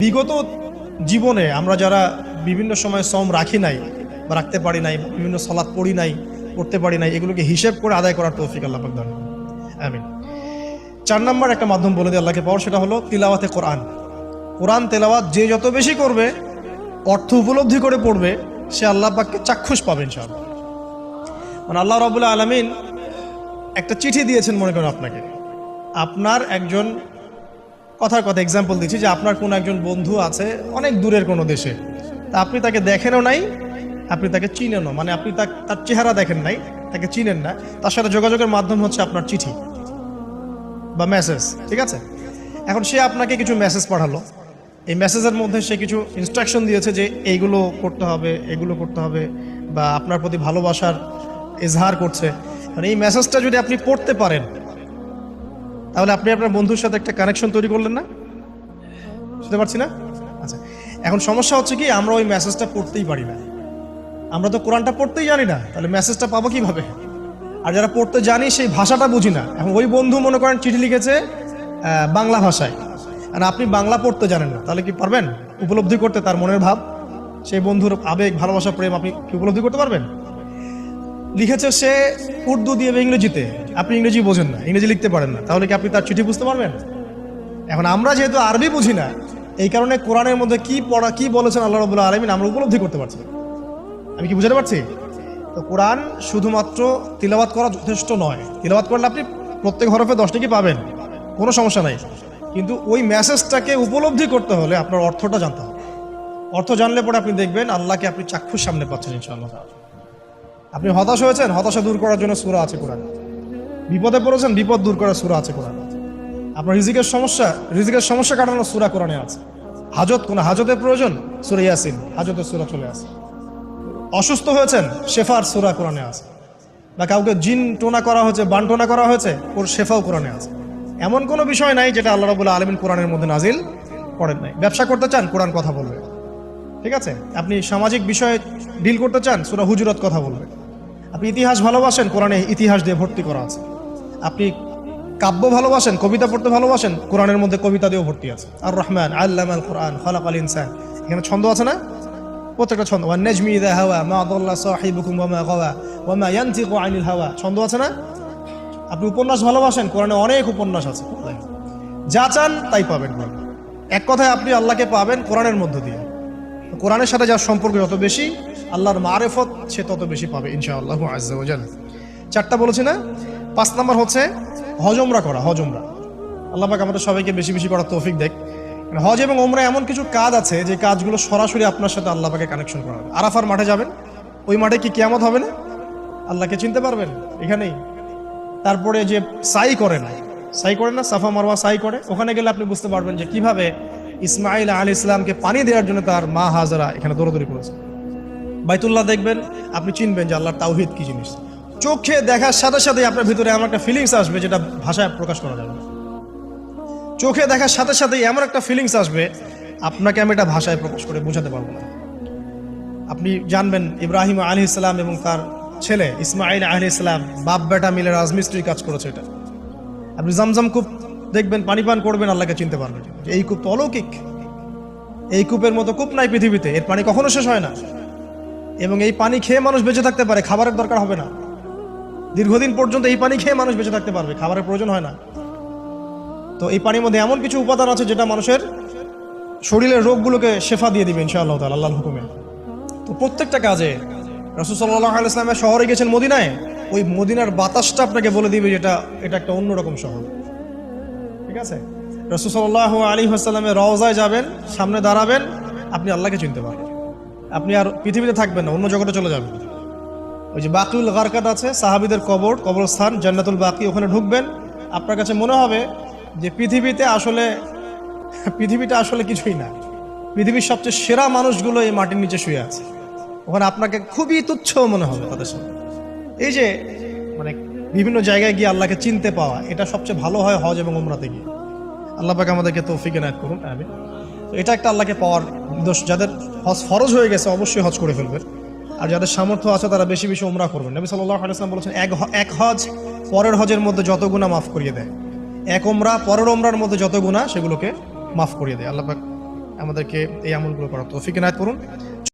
বিগত জীবনে আমরা যারা বিভিন্ন সময় শ্রম রাখি নাই বা রাখতে পারি নাই, বিভিন্ন সলাদ পড়ি নাই, পড়তে পারি নাই, এগুলোকে হিসেব করে আদায় করার তৌফিক আল্লাহ দান আমিন। চার নম্বর একটা মাধ্যম বলে দিয়ে আল্লাহকে পাওয়ার সেটা হলো তিলাওয়াতে কোরআন। কোরআন তেলাওয়াত যে যত বেশি করবে, অর্থ উপলব্ধি করে পড়বে, সে আল্লাহ পাককে চাক্ষুষ পাবে ইনশাআল্লাহ। মানে আল্লাহ রবুল্লাহ আলমিন একটা চিঠি দিয়েছেন মনে করেন আপনাকে। আপনার একজন কথার কথা এক্সাম্পল দিচ্ছি যে আপনার কোনো একজন বন্ধু আছে অনেক দূরের কোনো দেশে। তা আপনি তাকে দেখেনও নাই, আপনি তাকে চিনেনও। মানে আপনি তার চেহারা দেখেন নাই, তাকে চিনেন না। তার সাথে যোগাযোগের মাধ্যম হচ্ছে আপনার চিঠি বা মেসেজ ঠিক আছে? এখন সে আপনাকে কিছু মেসেজ পাঠালো। এই মেসেজের মধ্যে সে কিছু ইনস্ট্রাকশন দিয়েছে যে এইগুলো করতে হবে, এগুলো করতে হবে বা আপনার প্রতি ভালোবাসার এজহার করছে। এই মেসেজটা যদি আপনি পড়তে পারেন তাহলে আপনি আপনার বন্ধুর সাথে একটা কানেকশন তৈরি করলেন না? বুঝতে পারছি না? আচ্ছা এখন সমস্যা হচ্ছে কি, আমরা ওই মেসেজটা পড়তেই পারি না। আমরা তো কোরআনটা পড়তেই জানি না, তাহলে মেসেজটা পাবো কীভাবে? আর যারা পড়তে জানি, সেই ভাষাটা বুঝি না। এখন ওই বন্ধু মনে করেন চিঠি লিখেছে বাংলা ভাষায়। আর আপনি বাংলা পড়তে জানেন না, তাহলে কি পারবেন? উপলব্ধি করতে তার মনের ভাব? সেই বন্ধুর আবেগ, ভালোবাসা, প্রেম আপনি কি উপলব্ধি করতে পারবেন? লিখেছে সে উর্দু দিয়ে ইংরেজিতে। আপনি ইংরেজি বোঝেন না, ইংরেজি লিখতে পারেন না। তাহলে কি আপনি তার চিঠি বুঝতে পারবেন? এখন আমরা যেহেতু আরবি বুঝি না, এই কারণে কোরআনের মধ্যে কি পড়া, কি বলেছেন আল্লাহ রবুল্লাহ আলমিন আমরা উপলব্ধি করতে পারছি আমি কি বুঝাতে পারছি? তো কোরআন শুধুমাত্র তিলাবাত করা যথেষ্ট নয়। তিলাবাত করলে আপনি প্রত্যেক হরফে দশটি কি পাবেন? কোনো সমস্যা নাই। কিন্তু ওই মেসেজটাকে উপলব্ধি করতে হলে আপনার অর্থটা জানতে হবে। অর্থ জানলে পরে আপনি দেখবেন আল্লাহকে আপনি চাক্ষুষ সামনে পাচ্ছেন ইনশাআল্লাহ। আপনি হতাশ হয়েছেন? হতাশা দূর করার জন্য সুরা আছে কোরআন। বিপদে পড়েছেন? বিপদ দূর করার সুরা আছে কোরআন। আপনার রিজিকের সমস্যা রিজিকের সমস্যা কাটানোর সুরা কোরআনে আছে। হাজত, কোন হাজতের প্রয়োজন? সুরা ইয়াসিন, হাজতের সুরা চলে আসে। অসুস্থ হয়েছেন? শেফার সুরা কোরআনে আছে। বা কাউকে জিন টোনা করা হয়েছে, বান টোনা করা হয়েছে, ওর শেফাও কোরআনে আছে। এমন কোনো বিষয় নাই যেটা আল্লাহ রবুল্লাহ আলমিন কোরআনের মধ্যে নাজিল করেন নাই। ব্যবসা করতে চান, কোরআন কথা বলবে। ঠিক আছে? আপনি সামাজিক বিষয়ে ডিল করতে চান, সুরা হুজুরত কথা বলবে। আপনি ইতিহাস ভালোবাসেন, কোরআনে ইতিহাস দিয়ে ভর্তি করা আছে। আপনি কাব্য ভালোবাসেন, কবিতা পড়তে ভালোবাসেন, কোরআনের মধ্যে কবিতা দিয়েও ভর্তি আছে। আর রহমান আল্লাহ আল কোরআন খলাক আল ইনসান। এখানে ছন্দ আছে না? প্রত্যেকটা ছন্দ। ওয়ান নেজমি ইদা হাওয়া, মা আদাল্লাহ সাহিবুকুম ওয়া মা গাওয়া, ওয়া মা ইয়ানতিকু আনিল হাওয়া। ছন্দ আছে না? আপনি উপন্যাস ভালোবাসেন, কোরআনে অনেক উপন্যাস আছে। যা চান তাই পাবেন। এক কথায় আপনি আল্লাহকে পাবেন কোরআনের মধ্য দিয়ে। কোরআনের সাথে যার সম্পর্ক যত বেশি, আল্লাহর মারেফত সে তত বেশি পাবে, ইনশাআল্লাহ আজ্জাওয়াজাল চারটা বলেছি না? পাঁচ নাম্বার হচ্ছে হজমরা করা, হজমরা। আল্লাহ পাক আমাদের সবাইকে বেশি বেশি করার তৌফিক দেখ। মানে হজ এবং ওমরা এমন কিছু কাজ আছে যে কাজগুলো সরাসরি আপনার সাথে আল্লাহ পাকে কানেকশন করা হবে। আরাফার মাঠে যাবেন, ওই মাঠে কি কিয়ামত হবে না? আল্লাহকে চিনতে পারবেন? এখানেই। তারপরে যে সাই করে না, সাই করে না, সাফা মারওয়া সাই করে, ওখানে গেলে আপনি বুঝতে পারবেন যে কীভাবে ইসমাইল আলী ইসলামকে পানি দেওয়ার জন্য তার মা হাজারা এখানে দৌড়দৌড়ি করেছে। বাইতুল্লাহ দেখবেন, আপনি চিনবেন যে আল্লাহর তাওহিদ কি জিনিস। চোখে দেখার সাথে সাথে আপনার ভিতরে এমন একটা ফিলিংস আসবে যেটা ভাষায় প্রকাশ করা যাবে চোখে দেখার সাথে সাথে এমন একটা ফিলিংস আসবে, আপনাকে আমি এটা ভাষায় প্রকাশ করে বোঝাতে পারব না। আপনি জানবেন, ইব্রাহিম আলী ইসলাম এবং তার ছেলে ইসমাইল আলী ইসলাম বাপ বেটা মিলে রাজমিস্ত্রির কাজ করেছে এটা। আপনি জামজাম কূপ দেখবেন পানি পান করবেন, আল্লাহকে চিনতে পারবেন। এই কূপ তো অলৌকিক। এই কূপের মতো কূপ নাই পৃথিবীতে, এর পানি কখনো শেষ হয় না। এবং এই পানি খেয়ে মানুষ বেঁচে থাকতে পারে, খাবারের দরকার হবে না। দীর্ঘদিন পর্যন্ত এই পানি খেয়ে মানুষ বেঁচে থাকতে পারবে, খাবারের প্রয়োজন হয় না। তো এই পানির মধ্যে এমন কিছু উপাদান আছে যেটা মানুষের শরীরের রোগগুলোকে শেফা দিয়ে দিবে, ইনশাআল্লাহ তাআলা, আল্লাহর হুকুমে। তো প্রত্যেকটা কাজে রসুল সাল্লাহ আলাইসলামের শহরে গেছেন মদিনায়, ওই মদিনার বাতাসটা আপনাকে বলে দিবে যেটা এটা একটা অন্যরকম শহর। ঠিক আছে? রসুল সাল্লাহ আলী হাসাল্লামের রওজায় যাবেন, সামনে দাঁড়াবেন, আপনি আল্লাহকে চিনতে পারবেন। আপনি আর পৃথিবীতে থাকবেন না, অন্য জগতে চলে যাবেন। ওই যে বাকিউল গারকাত আছে, সাহাবিদের কবর, কবরস্থান, জান্নাতুল বাকি, ওখানে ঢুকবেন। আপনার কাছে মনে হবে যে পৃথিবীতে আসলে, পৃথিবীটা আসলে কিছুই না। পৃথিবীর সবচেয়ে সেরা মানুষগুলো এই মাটির নিচে শুয়ে আছে। ওখানে আপনাকে খুবই তুচ্ছ মনে হবে তাদের সাথে এই যে মানে বিভিন্ন জায়গায় গিয়ে আল্লাহকে চিনতে পাওয়া, এটা সবচেয়ে ভালো হয় হজ এবং উমরাতে গিয়ে। আল্লাহ পাক আমাদেরকে তৌফিক এনায়ত করুন আমি তো এটা একটা আল্লাহকে পাওয়ার দোষ। যাদের হজ ফরজ হয়ে গেছে, অবশ্যই হজ করে ফেলবেন। আর যাদের সামর্থ্য আছে, তারা বেশি বেশি উমরা করবেন। নবী সাল্লাহ আলাইসলাম বলেছেন, এক এক হজ পরের হজের মধ্যে যত গুণা মাফ করিয়ে দেয়। এক ওমরা পরের ওমরার মধ্যে যত গুণা সেগুলোকে মাফ করিয়ে দেয়। আল্লাহ পাক আমাদেরকে এই আমলগুলো করার তৌফিক নায়ত করুন।